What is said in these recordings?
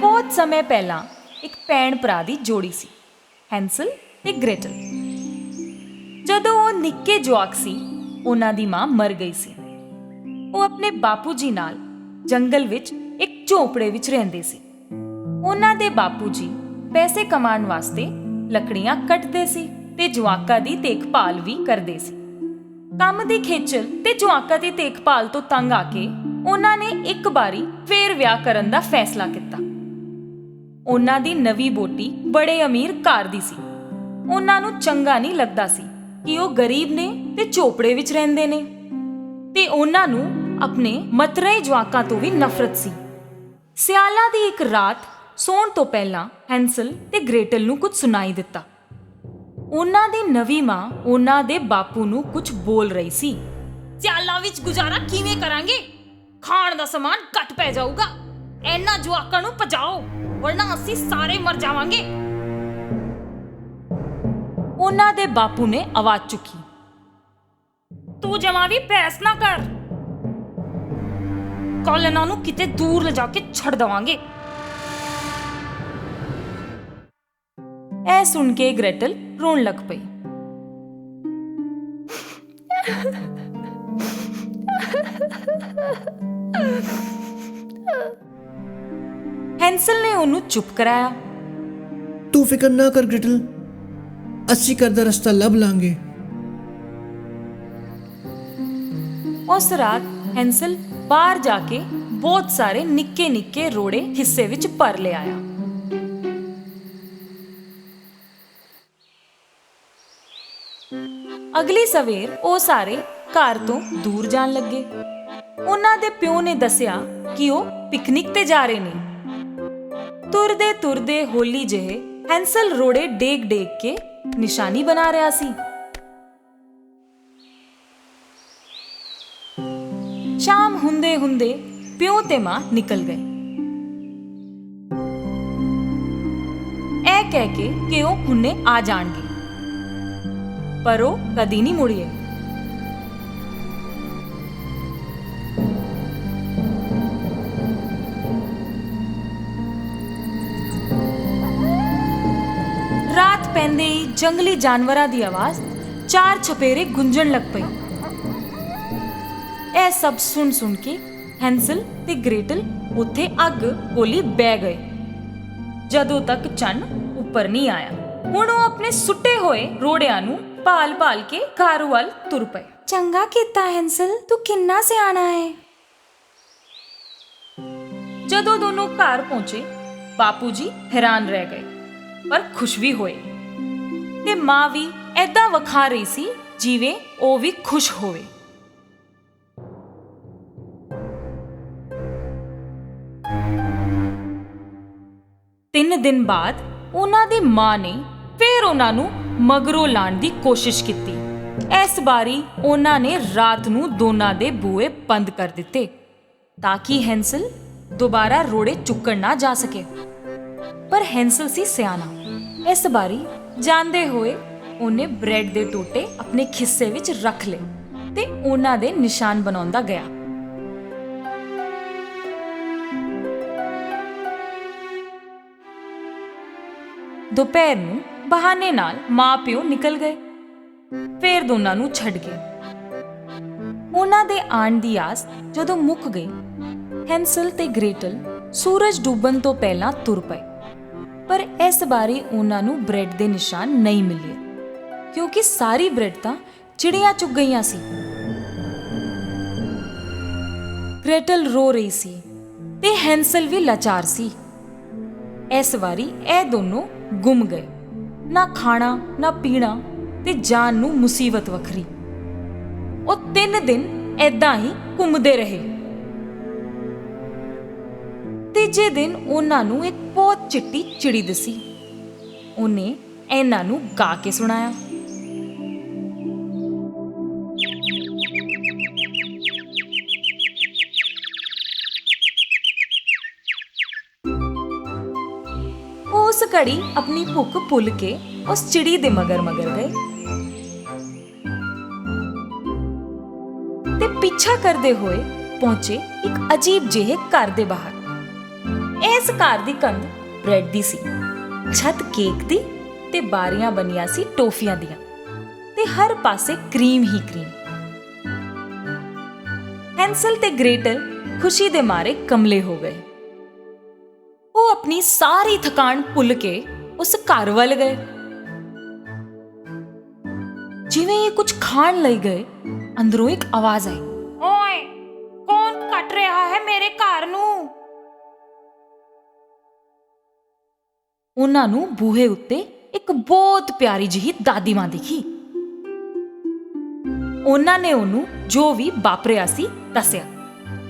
ਬਹੁਤ ਸਮੇਂ ਪਹਿਲਾਂ ਇੱਕ ਭੈਣ ਭਰਾ ਦੀ ਜੋੜੀ ਸੀ ਹੈਂਸਲ ਤੇ ਗ੍ਰੇਟਲ ਜਦੋਂ ਉਹ ਨਿੱਕੇ ਜਵਾਕ ਸੀ, ਉਹਨਾਂ ਦੀ ਮਾਂ ਮਰ ਗਈ ਸੀ। ਉਹ ਆਪਣੇ ਬਾਪੂ ਜੀ ਨਾਲ ਜੰਗਲ ਵਿੱਚ ਇੱਕ ਝੋਪੜੇ ਵਿੱਚ ਰਹਿੰਦੇ ਸੀ। ਉਹਨਾਂ ਦੇ ਬਾਪੂ ਜੀ ਪੈਸੇ ਕਮਾਉਣ ਵਾਸਤੇ ਲੱਕੜੀਆਂ ਕੱਟਦੇ ਸੀ ਤੇ ਜਵਾਕਾਂ ਦੀ ਦੇਖਭਾਲ ਵੀ ਕਰਦੇ ਸੀ। ਕੰਮ ਦੀ ਖੇਚਲ ਤੇ ਜਵਾਕਾਂ ਦੀ ਦੇਖਭਾਲ ਤੋਂ ਤੰਗ ਆ ਕੇ ਉਹਨਾਂ ਨੇ ਇੱਕ ਵਾਰੀ ਫੇਰ ਵਿਆਹ ਕਰਨ ਦਾ ਫੈਸਲਾ ਕੀਤਾ। ਉਹਨਾਂ ਦੀ ਨਵੀਂ ਬੋਟੀ ਬੜੇ ਅਮੀਰ ਘਰ ਦੀ ਸੀ। ਉਹਨਾਂ ਨੂੰ ਚੰਗਾ ਨਹੀਂ ਲੱਗਦਾ ਸੀ ਕਿ ਉਹ ਗਰੀਬ ਨੇ ਤੇ ਝੋਪੜੇ ਵਿੱਚ ਰਹਿੰਦੇ ਨੇ। ਤੇ ਉਹਨਾਂ ਨੂੰ ਆਪਣੇ ਮਤਰੇ ਜਵਾਕਾਂ ਤੋਂ ਵੀ ਨਫ਼ਰਤ ਸੀ। ਸਿਆਲਾ ਦੀ ਇੱਕ ਰਾਤ ਸੌਣ ਤੋਂ ਪਹਿਲਾਂ ਹੈਂਸਲ ਤੇ ਗ੍ਰੇਟਲ ਨੂੰ ਕੁਝ ਸੁਣਾਈ ਦਿੱਤਾ। ਉਹਨਾਂ ਦੀ ਨਵੀਂ ਮਾਂ ਉਹਨਾਂ ਦੇ ਬਾਪੂ ਨੂੰ ਕੁਝ ਬੋਲ ਰਹੀ ਸੀ। ਸਿਆਲਾਂ ਵਿੱਚ ਗੁਜ਼ਾਰਾ ਕਿਵੇਂ ਕਰਾਂਗੇ? ਖਾਣ ਦਾ ਸਮਾਨ ਘੱਟ ਪੈ ਜਾਊਗਾ। ਇਹਨਾਂ ਜਵਾਕਾਂ ਨੂੰ ਭਜਾਓ ਵਰਨਾ ਅਸੀਂ ਸਾਰੇ ਮਰ ਜਾਵਾਂਗੇ। ਉਹਨਾਂ ਦੇ ਬਾਪੂ ਨੇ ਆਵਾਜ਼ ਚੁੱਕੀ। ਤੂੰ ਜਮਾ ਵੀ ਬਹਿਸ ਨਾ ਕਰ। ਕੱਲ ਇਹਨਾਂ ਨੂੰ ਕਿਤੇ ਦੂਰ ਲਿਜਾ ਕੇ ਛੱਡ ਦਵਾਂਗੇ। ਇਹ ਸੁਣ ਕੇ ਗ੍ਰੇਟਲ ਰੋਣ ਲੱਗ ਪਈ। ਹੈਂਸਲ ਨੇ ਉਹਨੂੰ ਚੁੱਪ ਕਰਾਇਆ। ਤੂੰ ਫਿਕਰ ਨਾ ਕਰ ਗ੍ਰਿਟਲ। ਅਸੀਂ ਘਰ ਦਾ ਰਸਤਾ ਲੱਭ ਲਾਂਗੇ। ਉਸ ਰਾਤ ਹੈਂਸਲ ਬਾਹਰ ਜਾ ਕੇ ਬਹੁਤ ਸਾਰੇ ਨਿੱਕੇ ਨਿੱਕੇ ਰੋੜੇ ਹਿੱਸੇ ਵਿੱਚ ਭਰ ਲਿਆਇਆ। ਅਗਲੀ ਸਵੇਰ ਉਹ ਸਾਰੇ ਘਰ ਤੋਂ ਦੂਰ ਜਾਣ ਲੱਗੇ। ਉਹਨਾਂ ਦੇ ਪਿਓ ਨੇ ਦੱਸਿਆ ਕਿ ਉਹ ਪਿਕਨਿਕ ਤੇ ਜਾ ਰਹੇ ਨੇ। ਤੁਰਦੇ ਤੁਰਦੇ ਹੋਲੀ ਜਿਹੇ ਹੈਂਸਲ ਰੋੜੇ ਡੇਗ ਡੇਗ ਕੇ ਨਿਸ਼ਾਨੀ ਬਣਾ ਰਿਹਾ ਸੀ। ਸ਼ਾਮ ਹੁੰਦੇ ਹੁੰਦੇ ਪਿਓ ਤੇ ਮਾਂ ਨਿਕਲ ਗਏ। ਇਹ ਕਹਿ ਕੇ ਕਿ ਉਹ ਹੁਣੇ ਆ ਜਾਣਗੇ। ਪਰ ਉਹ ਕਦੀ ਨਹੀਂ ਮੁੜੀਏ। ਰਾਤ ਪੈਂਦੇ ਹੀ ਜੰਗਲੀ ਜਾਨਵਰਾਂ ਦੀ ਆਵਾਜ਼ ਚਾਰ ਛਪੇਰੇ ਗੁੰਜਣ ਲੱਗ ਪਈ। ਇਹ ਸਭ ਸੁਣ ਸੁਣ ਕੇ ਹੈਂਸਲ ਤੇ ਗ੍ਰੇਟਲ ਉੱਥੇ ਅੱਗ ਕੋਲੀ ਬਹਿ ਗਏ। ਜਦੋਂ ਤੱਕ ਚੰਨ ਉੱਪਰ ਨਹੀਂ ਆਇਆ, ਹੁਣ ਉਹ ਆਪਣੇ ਸੁੱਟੇ ਹੋਏ ਰੋੜਿਆਂ ਨੂੰ ਭਾਲ-ਭਾਲ ਕੇ ਘਰ ਵੱਲ ਤੁਰ ਪਏ। ਚੰਗਾ ਕੀਤਾ ਹੈਂਸਲ ਤੂੰ ਕਿੰਨਾ ਸਿਆਣਾ ਹੈ। ਜਦੋਂ ਦੋਨੋਂ ਘਰ ਪਹੁੰਚੇ ਬਾਪੂ ਜੀ ਹੈਰਾਨ ਰਹਿ ਗਏ ਪਰ ਖੁਸ਼ ਵੀ ਹੋਏ। ਤੇ ਮਾਂ ਵੀ ਐਦਾਂ ਵਖਾ ਰਹੀ ਸੀ ਜਿਵੇਂ ਉਹ ਵੀ ਖੁਸ਼ ਹੋਵੇ। ਤਿੰਨ ਦਿਨ ਬਾਅਦ ਉਹਨਾਂ ਦੀ ਮਾਂ ਨੇ ਫੇਰ ਉਹਨਾਂ ਨੂੰ ਮਗਰੋਂ ਲਾਣ ਦੀ ਕੋਸ਼ਿਸ਼ ਕੀਤੀ। ਇਸ ਬਾਰੀ ਉਹਨਾਂ ਨੇ ਰਾਤ ਨੂੰ ਦੋਨਾਂ ਦੇ ਬੂਏ ਬੰਦ ਕਰ ਦਿੱਤੇ ਤਾਂ ਕਿ ਹੈਂਸਲ ਦੁਬਾਰਾ ਰੋੜੇ ਚੁੱਕਣ ਨਾ ਜਾ ਸਕੇ। ਪਰ ਹੈਂਸਲ ਸੀ ਸਿਆਣਾ। ਇਸ ਵਾਰੀ ਜਾਂਦੇ ਹੋਏ ਉਹਨੇ ਬ੍ਰੈਡ ਦੇ ਟੋਟੇ ਆਪਣੇ ਖਿੱਸੇ ਵਿੱਚ ਰੱਖ ਲਏ ਤੇ ਉਹਨਾਂ ਦੇ ਨਿਸ਼ਾਨ ਬਣਾਉਂਦਾ ਗਿਆ। ਦੁਪਹਿਰ ਨੂੰ ਬਹਾਨੇ ਨਾਲ ਮਾਪਿਓ ਨਿਕਲ ਗਏ। ਫੇਰ ਦੋਨਾਂ ਨੂੰ ਛੱਡ ਗਏ। ਉਹਨਾਂ ਦੇ ਆਣ ਦੀ ਆਸ ਜਦੋਂ ਮੁੱਕ ਗਈ, ਹੈਂਸਲ ਤੇ ਗ੍ਰੇਟਲ ਸੂਰਜ ਡੁੱਬਣ ਤੋਂ ਪਹਿਲਾਂ ਤੁਰ ਪਏ। ਪਰ ਇਸ ਬਾਰੇ ਉਹਨਾਂ ਨੂੰ ਬ੍ਰੈਡ ਦੇ ਨਿਸ਼ਾਨ ਨਹੀਂ ਮਿਲੇ, ਕਿਉਂਕਿ ਸਾਰੀ ਬ੍ਰੈਡ ਤਾਂ ਚਿੜੀਆਂ ਚੁੱਕ ਗਈਆਂ ਸੀ। ਗ੍ਰੇਟਲ ਰੋ ਰਹੀ ਸੀ ਤੇ ਹੈਂਸਲ ਵੀ ਲਾਚਾਰ ਸੀ। ਇਸ ਵਾਰੀ ਇਹ ਦੋਨੋਂ ਗੁੰਮ ਗਏ। ਨਾ ਖਾਣਾ, ਨਾ ਪੀਣਾ ਤੇ ਜਾਨ ਨੂੰ ਮੁਸੀਬਤ ਵੱਖਰੀ। ਉਹ ਤਿੰਨ ਦਿਨ ਐਦਾਂ ਹੀ ਘੁੰਮਦੇ ਰਹੇ। ਤੀਜੇ ਦਿਨ ਉਹਨਾਂ ਨੂੰ ਇੱਕ ਬਹੁਤ ਚਿੱਟੀ ਚਿੜੀ ਦਿਸੀ। ਉਹਨੇ ਇਹਨਾਂ ਨੂੰ ਗਾ ਕੇ ਸੁਣਾਇਆ। ਘੜੀ ਆਪਣੀ ਭੁੱਖ ਭੁੱਲ ਕੇ ਉਸ ਚਿੜੀ ਦੇ ਮਗਰ ਮਗਰ ਗਏ। ਤੇ ਪਿੱਛਾ ਕਰਦੇ ਹੋਏ ਪਹੁੰਚੇ ਇੱਕ ਅਜੀਬ ਜਿਹੇ ਘਰ ਦੇ ਬਾਹਰ। ਇਸ ਘਰ ਦੀ ਕੰਧ ਬ੍ਰੈਡ ਦੀ ਸੀ, ਛੱਤ ਕੇਕ ਦੀ ਤੇ ਬਾਰੀਆਂ ਬਣੀਆਂ ਸੀ ਟੋਫੀਆਂ ਦੀਆਂ ਤੇ ਹਰ ਪਾਸੇ ਕਰੀਮ ਹੀ ਕਰੀਮ। ਹੈਂਸਲ ਤੇ ਗ੍ਰੇਟਲ ਖੁਸ਼ੀ ਦੇ ਮਾਰੇ ਕਮਲੇ ਹੋ ਗਏ। ਆਪਣੀ ਸਾਰੀ ਥਕਾਨ ਭੁੱਲ ਕੇ ਉਸ ਘਰ ਵੱਲ ਗਏ। ਜਿਵੇਂ ਇਹ ਕੁਝ ਖਾਣ ਲਈ ਗਏ ਅੰਦਰੋਂ ਇੱਕ ਆਵਾਜ਼ ਆਈ। ਓਏ ਕੌਣ ਕੱਟ ਰਿਹਾ ਹੈ ਮੇਰੇ ਘਰ ਨੂੰ? ਉਹਨਾਂ ਨੂੰ ਬੂਹੇ ਉੱਤੇ ਇੱਕ ਬਹੁਤ ਪਿਆਰੀ ਜਿਹੀ ਦਾਦੀ ਮਾਂ ਦਿਖੀ। ਉਹਨਾਂ ਨੇ ਉਹਨੂੰ ਜੋ ਵੀ ਵਾਪਰਿਆ ਸੀ ਦੱਸਿਆ।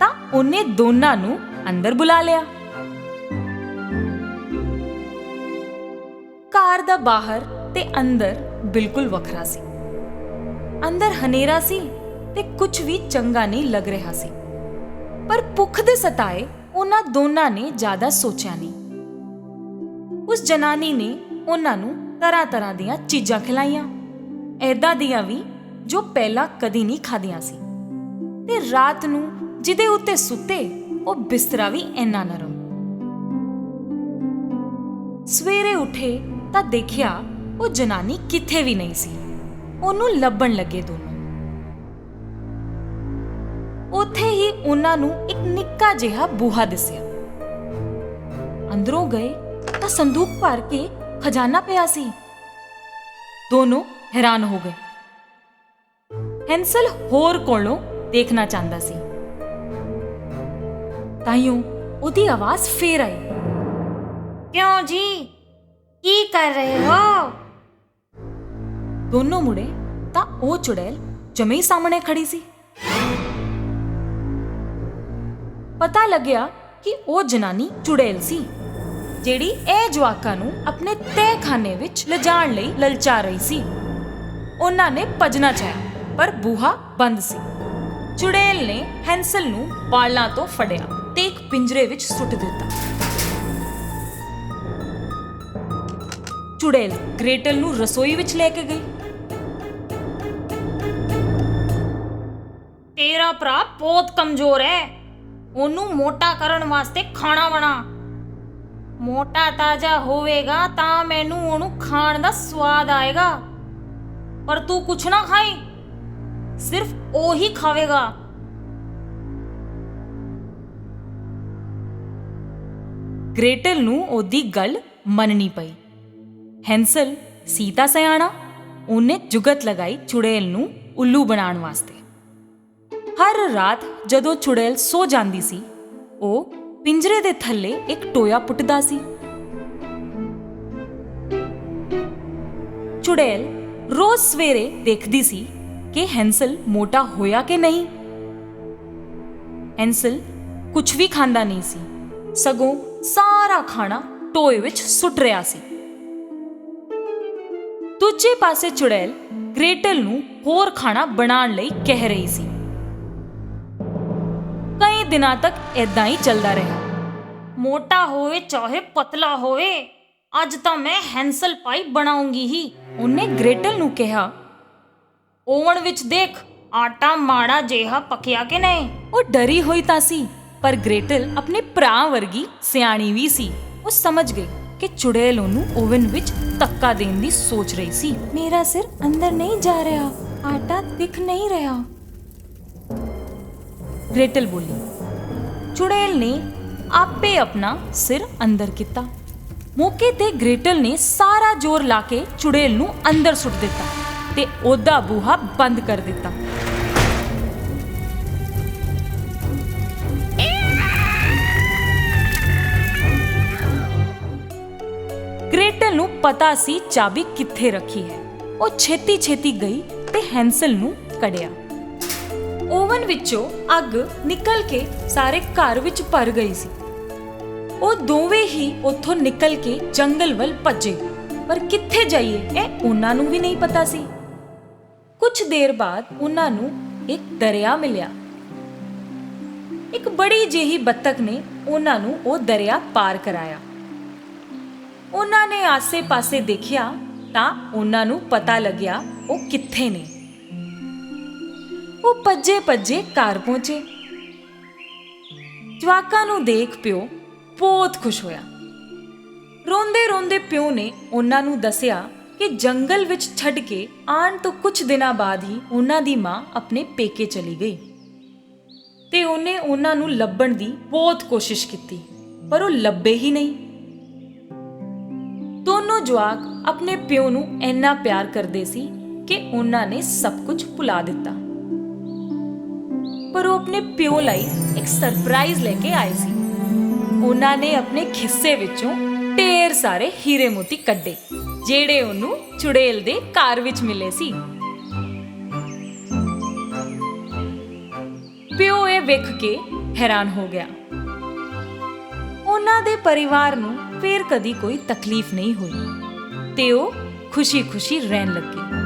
ਤਾਂ ਉਹਨੇ ਦੋਨਾਂ ਨੂੰ ਅੰਦਰ ਬੁਲਾ ਲਿਆ। ਕਾਰ ਦਾ ਬਾਹਰ ਤੇ ਅੰਦਰ ਬਿਲਕੁਲ ਵੱਖਰਾ ਸੀ। ਅੰਦਰ ਹਨੇਰਾ ਸੀ ਤੇ ਕੁਝ ਵੀ ਚੰਗਾ ਨਹੀਂ ਲੱਗ ਰਿਹਾ ਸੀ। ਪਰ ਭੁੱਖ ਦੇ ਸਤਾਏ ਉਹਨਾਂ ਦੋਨਾਂ ਨੇ ਜ਼ਿਆਦਾ ਸੋਚਿਆ ਨਹੀਂ। ਉਸ ਜਨਾਨੀ ਨੇ ਉਹਨਾਂ ਨੂੰ ਤਰ੍ਹਾਂ ਤਰ੍ਹਾਂ ਦੀਆਂ ਚੀਜ਼ਾਂ ਖਿਲਾਈਆਂ। ਐਦਾਂ ਦੀਆਂ ਵੀ ਜੋ ਪਹਿਲਾਂ ਕਦੀ ਨਹੀਂ ਖਾਧੀਆਂ ਸੀ। ਤੇ ਰਾਤ ਨੂੰ ਜਿਹਦੇ ਉੱਤੇ ਸੁੱਤੇ, ਉਹ ਬਿਸਤਰਾ ਵੀ ਇੰਨਾ ਨਰਮ। ਸਵੇਰੇ ਉੱਠੇ ਤਾਂ ਦੇਖਿਆ ਉਹ ਜਨਾਨੀ ਕਿੱਥੇ ਵੀ ਨਹੀਂ ਸੀ। ਉਹਨੂੰ ਲੱਭਣ ਲੱਗੇ ਦੋਨੋਂ। ਉੱਥੇ ਹੀ ਉਹਨਾਂ ਨੂੰ ਇੱਕ ਨਿੱਕਾ ਜਿਹਾ ਬੂਹਾ ਦਿਸਿਆ। ਅੰਦਰੋਂ ਗਏ ਤਾਂ ਸੰਦੂਕ ਭਰ ਕੇ ਖਜ਼ਾਨਾ ਪਿਆ ਸੀ। ਦੋਨੋਂ ਹੈਰਾਨ ਹੋ ਗਏ। ਹੈਂਸਲ ਹੋਰ ਕੋਲੋਂ ਦੇਖਣਾ ਚਾਹੁੰਦਾ ਸੀ। ਤਾਈਓ ਉਹਦੀ ਆਵਾਜ਼ ਫੇਰ ਆਈ। ਕਿਉਂ ਜੀ? ਕੀ ਕਰ ਰਹੇ ਹੋ? ਦੋਨੋਂ ਮੁੜੇ ਤਾਂ ਉਹ ਚੁੜੈਲ ਜਮੇ ਹੀ ਸਾਹਮਣੇ ਖੜੀ ਸੀ। ਪਤਾ ਲੱਗਿਆ ਕਿ ਉਹ ਜਨਾਨੀ ਚੁੜੈਲ ਸੀ, ਜਿਹੜੀ ਇਹ ਜਵਾਕਾਂ ਨੂੰ ਆਪਣੇ ਤਹਿਖਾਨੇ ਵਿੱਚ ਲਿਜਾਣ ਲਈ ਲਲਚਾ ਰਹੀ ਸੀ। ਉਹਨਾਂ ਨੇ ਭਜਣਾ ਚਾਹਿਆ, ਪਰ ਬੂਹਾ ਬੰਦ ਸੀ। ਚੁੜੈਲ ਨੇ ਹੈਂਸਲ ਨੂੰ ਬਾਲਾਂ ਤੋਂ ਫੜਿਆ ਤੇ ਇੱਕ ਪਿੰਜਰੇ ਵਿੱਚ ਸੁੱਟ ਦਿੱਤਾ। ਚੁੜੈਲ ਗ੍ਰੇਟਲ ਨੂੰ ਰਸੋਈ ਵਿੱਚ ਲੈ ਕੇ ਗਈ। ਤੇਰਾ ਭਰਾ ਬਹੁਤ ਕਮਜ਼ੋਰ ਹੈ। ਉਹਨੂੰ ਮੋਟਾ ਕਰਨ ਵਾਸਤੇ ਖਾਣਾ ਬਣਾ। ਮੋਟਾ ਤਾਜ਼ਾ ਹੋਵੇਗਾ ਤਾਂ ਮੈਨੂੰ ਉਹਨੂੰ ਖਾਣ ਦਾ ਸਵਾਦ ਆਏਗਾ। ਪਰ ਤੂੰ ਕੁਛ ਨਾ ਖਾਈ। ਸਿਰਫ ਉਹ ਹੀ ਖਾਵੇਗਾ। ਗ੍ਰੇਟਲ ਨੂੰ ਉਹਦੀ ਗੱਲ ਮੰਨਣੀ ਪਈ। ਹੈਂਸਲ, ਸੀਤਾ ਸਿਆਣਾ, ਉਹਨੇ ਜੁਗਤ ਲਗਾਈ ਚੁੜੈਲ ਨੂੰ ਉੱਲੂ ਬਣਾਉਣ ਵਾਸਤੇ। ਹਰ ਰਾਤ ਜਦੋਂ ਚੁੜੈਲ ਸੋ ਜਾਂਦੀ ਸੀ, ਉਹ ਪਿੰਜਰੇ ਦੇ ਥੱਲੇ ਇੱਕ ਟੋਇਆ ਪੁੱਟਦਾ ਸੀ। ਚੁੜੈਲ ਰੋਜ਼ ਸਵੇਰੇ ਦੇਖਦੀ ਸੀ ਕਿ ਹੈਂਸਲ ਮੋਟਾ ਹੋਇਆ ਕਿ ਨਹੀਂ। ਹੈਂਸਲ ਕੁਝ ਵੀ ਖਾਂਦਾ ਨਹੀਂ ਸੀ। ਸਗੋਂ ਸਾਰਾ ਖਾਣਾ ਟੋਏ ਵਿੱਚ ਸੁੱਟ ਰਿਹਾ ਸੀ। ਦੂਜੇ ਪਾਸੇ ਚੁੜੈਲ ਗ੍ਰੇਟਲ ਨੂੰ ਹੋਰ ਖਾਣਾ ਬਣਾਉਣ ਲਈ ਕਹਿ ਰਹੀ ਸੀ। ਕਈ ਦਿਨਾਂ ਤੱਕ ਇਦਾਂ ਹੀ ਚੱਲਦਾ ਰਿਹਾ। ਮੋਟਾ ਹੋਵੇ, ਚਾਹੇ ਪਤਲਾ ਹੋਵੇ, ਅੱਜ ਤਾਂ ਮੈਂ ਹੈਂਸਲ ਪਾਈ ਬਣਾਉਂਗੀ ਹੀ, ਉਹਨੇ ਗ੍ਰੇਟਲ ਨੂੰ ਕਿਹਾ। ਓਵਨ ਵਿੱਚ ਦੇਖ, ਆਟਾ ਮਾੜਾ ਜਿਹਾ ਪਕਿਆ ਕਿ ਨਹੀਂ? ਉਹ ਡਰੀ ਹੋਈ ਤਾਂ ਸੀ, ਪਰ ਗ੍ਰੇਟਲ ਆਪਣੇ ਭਰਾ ਵਰਗੀ ਸਿਆਣੀ ਵੀ ਸੀ, ਉਹ ਸਮਝ ਗਈ। ਕਿ ਚੁੜੈਲ ਉਹਨੂੰ ਓਵਨ ਵਿੱਚ ਧੱਕਾ ਦੇਣ ਦੀ ਸੋਚ ਰਹੀ ਸੀ। ਮੇਰਾ ਸਿਰ ਅੰਦਰ ਨਹੀਂ ਜਾ ਰਿਹਾ। ਆਟਾ ਦਿਖ ਨਹੀਂ ਰਿਹਾ। ਗ੍ਰੇਟਲ ਬੋਲੀ ਚੁੜੈਲ ਨੇ ਆਪੇ ਆਪਣਾ ਸਿਰ ਅੰਦਰ ਕੀਤਾ। ਮੌਕੇ ਤੇ ਗ੍ਰੇਟਲ ਨੇ ਸਾਰਾ ਜ਼ੋਰ ਲਾ ਕੇ ਚੁੜੈਲ ਨੂੰ ਅੰਦਰ ਸੁੱਟ ਦਿੱਤਾ ਤੇ ਉਹਦਾ ਬੂਹਾ ਬੰਦ ਕਰ ਦਿੱਤਾ। ਗ੍ਰੇਟਲ ਨੂੰ ਪਤਾ ਸੀ ਚਾਬੀ ਕਿੱਥੇ ਰੱਖੀ ਹੈ। ਉਹ ਛੇਤੀ ਛੇਤੀ ਗਈ ਤੇ ਹੈਂਸਲ ਨੂੰ ਕੜਿਆ ਓਵਨ ਵਿੱਚੋਂ ਅੱਗ ਨਿਕਲ ਕੇ ਸਾਰੇ ਘਰ ਵਿੱਚ ਭਰ ਗਈ ਸੀ। ਉਹ ਦੋਵੇਂ ਹੀ ਉੱਥੋਂ ਨਿਕਲ ਕੇ ਜੰਗਲ ਵੱਲ ਭੱਜੇ। ਪਰ ਕਿੱਥੇ ਜਾਈਏ, ਇਹ ਉਹਨਾਂ ਨੂੰ ਵੀ ਨਹੀਂ ਪਤਾ ਸੀ। ਕੁਝ ਦੇਰ ਬਾਅਦ ਉਹਨਾਂ ਨੂੰ ਇੱਕ ਦਰਿਆ ਮਿਲਿਆ। ਇੱਕ ਬੜੀ ਜਿਹੀ ਬੱਤਖ ਨੇ ਉਹਨਾਂ ਨੂੰ ਉਹ ਦਰਿਆ ਪਾਰ ਕਰਾਇਆ। ਉਹਨਾਂ ਨੇ ਆਸੇ-ਪਾਸੇ ਦੇਖਿਆ ਤਾਂ ਉਹਨਾਂ ਨੂੰ ਪਤਾ ਲੱਗਿਆ ਉਹ ਕਿੱਥੇ ਨੇ। ਉਹ ਭੱਜੇ ਭੱਜੇ ਘਰ ਪਹੁੰਚੇ। ਜਵਾਕਾਂ ਨੂੰ ਦੇਖ ਪਿਓ ਬਹੁਤ ਖੁਸ਼ ਹੋਇਆ। ਰੋਂਦੇ ਰੋਂਦੇ ਪਿਓ ਨੇ ਉਹਨਾਂ ਨੂੰ ਦੱਸਿਆ ਕਿ ਜੰਗਲ ਵਿੱਚ ਛੱਡ ਕੇ ਆਉਣ ਤੋਂ ਕੁਝ ਦਿਨਾਂ ਬਾਅਦ ਹੀ ਉਹਨਾਂ ਦੀ ਮਾਂ ਆਪਣੇ ਪੇਕੇ ਚਲੀ ਗਈ। ਤੇ ਉਹਨੇ ਉਹਨਾਂ ਨੂੰ ਲੱਭਣ ਦੀ ਬਹੁਤ ਕੋਸ਼ਿਸ਼ ਕੀਤੀ, ਪਰ ਉਹ ਲੱਭੇ ਹੀ ਨਹੀਂ। ਦੋਨੋਂ ਜਵਾਕ ਆਪਣੇ ਪਿਓ ਨੂੰ ਇੰਨਾ ਪਿਆਰ ਕਰਦੇ ਸੀ ਕਿ ਉਹਨਾਂ ਨੇ ਸਭ ਕੁਝ ਭੁਲਾ ਦਿੱਤਾ। ਪਰ ਉਹ ਆਪਣੇ ਪਿਓ ਲਈ ਇੱਕ ਸਰਪ੍ਰਾਈਜ਼ ਲੈ ਕੇ ਆਏ ਸੀ। ਉਹਨਾਂ ਨੇ ਆਪਣੇ ਖਿੱਸੇ ਵਿੱਚੋਂ ਢੇਰ ਸਾਰੇ ਹੀਰੇ ਮੋਤੀ ਕੱਢੇ, ਜਿਹੜੇ ਉਹਨੂੰ ਚੁੜੇਲ ਦੇ ਘਰ ਵਿੱਚ ਮਿਲੇ ਸੀ। ਪਿਓ ਇਹ ਵੇਖ ਕੇ ਹੈਰਾਨ ਹੋ ਗਿਆ। ਉਹਨਾਂ ਦੇ ਪਰਿਵਾਰ ਨੂੰ ਫੇਰ ਕਦੀ ਕੋਈ ਤਕਲੀਫ ਨਹੀਂ ਹੋਈ ਤੇ ਉਹ ਖੁਸ਼ੀ-ਖੁਸ਼ੀ ਰਹਿਣ ਲੱਗੇ।